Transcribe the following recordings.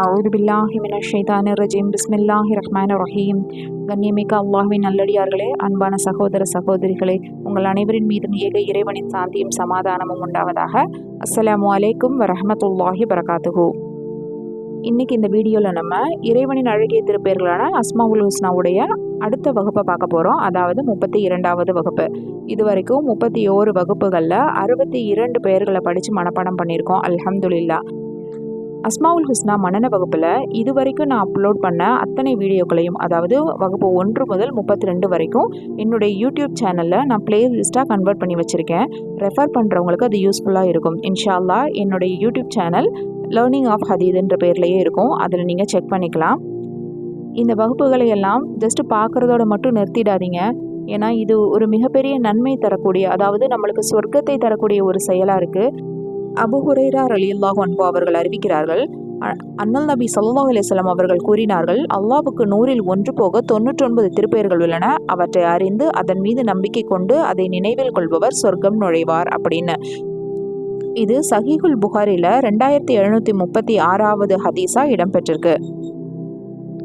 அவுது பில்லாஹி மின ஷைதானி ரஜீம் பிஸ்மில்லாஹி ரஹ்மான் ரஹீம் கண்ணியமிக்க அல்லாஹுவின் நல்லடியார்களே அன்பான சகோதர சகோதரிகளே உங்கள் அனைவரின் மீதும் ஏக இறைவனின் சாந்தியும் சமாதானமும் உண்டாவதாக. அஸ்ஸலாமு அலைக்கும் வரஹமத்துல்லாஹி வரகாத்துஹூ இன்றைக்கி இந்த வீடியோவில் நம்ம இறைவனின் அழகிய திருப்பெயர்களான அஸ்மாவுல் ஹுஸ்னாவுடைய அடுத்த வகுப்பை பார்க்க போகிறோம் அதாவது முப்பத்தி இரண்டாவது வகுப்பு. இது வரைக்கும் முப்பத்தி ஓரு வகுப்புகளில் அறுபத்தி இரண்டு பெயர்களை படித்து மனப்பாடம் பண்ணியிருக்கோம். அல்ஹம்துலில்லா அஸ்மாவுல் ஹுஸ்னா மனன வகுப்பில் இது வரைக்கும் நான் அப்லோட் பண்ண அத்தனை வீடியோக்களையும் அதாவது வகுப்பு ஒன்று முதல் முப்பத்தி ரெண்டு வரைக்கும் என்னுடைய யூடியூப் சேனலில் நான் பிளே லிஸ்ட்டாக கன்வெர்ட் பண்ணி வச்சுருக்கேன். ரெஃபர் பண்ணுறவங்களுக்கு அது யூஸ்ஃபுல்லாக இருக்கும். இன்ஷால்லா என்னுடைய யூடியூப் சேனல் லேர்னிங் ஆஃப் ஹதீதுன்ற பேர்லேயே இருக்கும். அதில் நீங்கள் செக் பண்ணிக்கலாம். இந்த வகுப்புகளை எல்லாம் ஜஸ்ட்டு பார்க்குறதோட மட்டும் நிறுத்திடாதீங்க. ஏன்னா இது ஒரு மிகப்பெரிய நன்மை தரக்கூடிய அதாவது நம்மளுக்கு சொர்க்கத்தை தரக்கூடிய ஒரு செயலாக இருக்குது அபு ஹுரைரா ரலியல்லாஹு அன்பு அவர்கள் அறிவிக்கிறார்கள். அ- அண்ணல் நபி ஸல்லல்லாஹு அலிஸ்லாம் அவர்கள் கூறினார்கள் அல்லாவுக்கு நூறில் ஒன்று போக தொண்ணூற்றொன்பது திருப்பெயர்கள் உள்ளன. அவற்றை அறிந்து அதன் மீது நம்பிக்கை கொண்டு அதை நினைவில் கொள்பவர் சொர்க்கம் நுழைவார் அப்படின்னு. இது சஹீகுல் புகாரில ரெண்டாயிரத்தி எழுநூற்றி முப்பத்தி ஆறாவது ஹதீஸா இடம்பெற்றிருக்கு.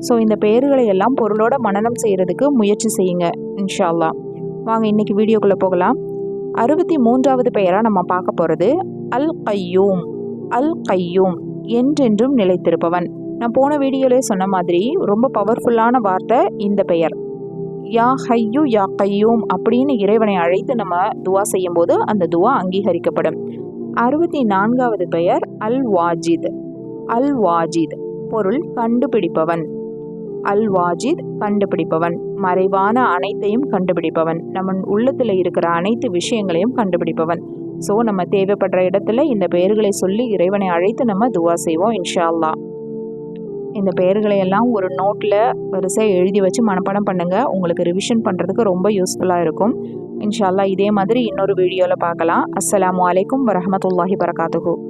ஸோ இந்த பெயர்களை எல்லாம் பொருளோட மனநம் செய்யறதுக்கு முயற்சி செய்யுங்க இன்ஷா அல்லாஹ் வாங்க இன்னைக்கு வீடியோக்குள்ளே போகலாம். அறுபத்தி மூன்றாவது பெயராக நம்ம பார்க்க போகிறது அல் கையூம் அல் கையூம் என்றென்றும் நிலைத்திருப்பவன். நான் போன வீடியோலே சொன்ன மாதிரி ரொம்ப பவர்ஃபுல்லான வார்த்தை இந்த பெயர். யா ஹையூ யா கையூம் அப்படின்னு இறைவனை அழைத்து நம்ம துவா செய்யும்போது அந்த துவா அங்கீகரிக்கப்படும். அறுபத்தி நான்காவது பெயர் அல் வாஜித் அல் வாஜித் பொருள் கண்டுபிடிப்பவன். அல் வாஜித் கண்டுபிடிப்பவன். மறைவான அனைத்தையும் கண்டுபிடிப்பவன். நம்ம உள்ளத்தில் இருக்கிற அனைத்து விஷயங்களையும் கண்டுபிடிப்பவன். ஸோ நம்ம தேவைப்படுற இடத்துல இந்த பெயர்களை சொல்லி இறைவனை அழைத்து நம்ம துவா செய்வோம் இன்ஷா இந்த பெயர்களை எல்லாம் ஒரு நோட்டில் வரிசையாக எழுதி வச்சு மனப்பாடம் பண்ணுங்கள் உங்களுக்கு ரிவிஷன் பண்ணுறதுக்கு ரொம்ப யூஸ்ஃபுல்லாக இருக்கும். இன்ஷால்லா இதே மாதிரி இன்னொரு வீடியோவில் பார்க்கலாம். அஸ்ஸலாமு அலைக்கும் வரமத்துல்லாஹி வரகாத்துஹு